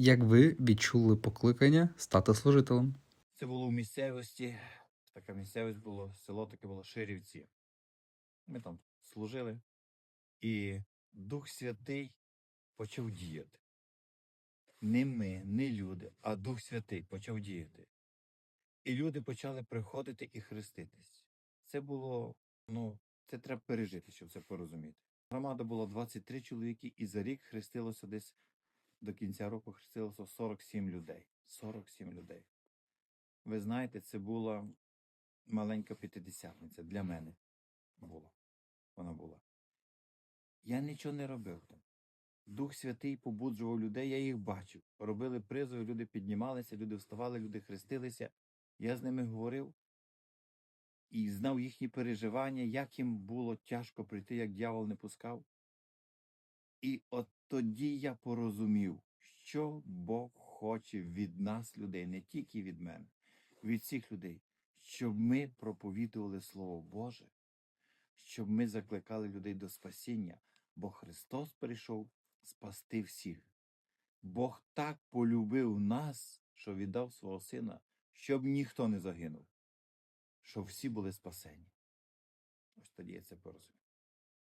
Як ви відчули покликання стати служителем? Це було в місцевості. Така місцевість було, село таке було Ширівці. Ми там служили, і Дух Святий почав діяти. Не ми, не люди, а Дух Святий почав діяти. І люди почали приходити і хреститись. Це було, ну, це треба пережити, щоб це порозуміти. Громада була 23 чоловіки, і за рік хрестилося десь до кінця року хрестилося 47 людей. 47 людей. Ви знаєте, це була маленька п'ятидесятниця для мене була. Вона була. Я нічого не робив там. Дух Святий побуджував людей, я їх бачив. Робили призови, люди піднімалися, люди вставали, люди хрестилися. Я з ними говорив і знав їхні переживання, як їм було тяжко прийти, як дьявол не пускав. І от тоді я порозумів, що Бог хоче від нас, людей, не тільки від мене, від всіх людей, щоб ми проповідували Слово Боже, щоб ми закликали людей до спасіння, бо Христос прийшов спасти всіх. Бог так полюбив нас, що віддав свого Сина, щоб ніхто не загинув, щоб всі були спасені. Ось тоді я це порозумів.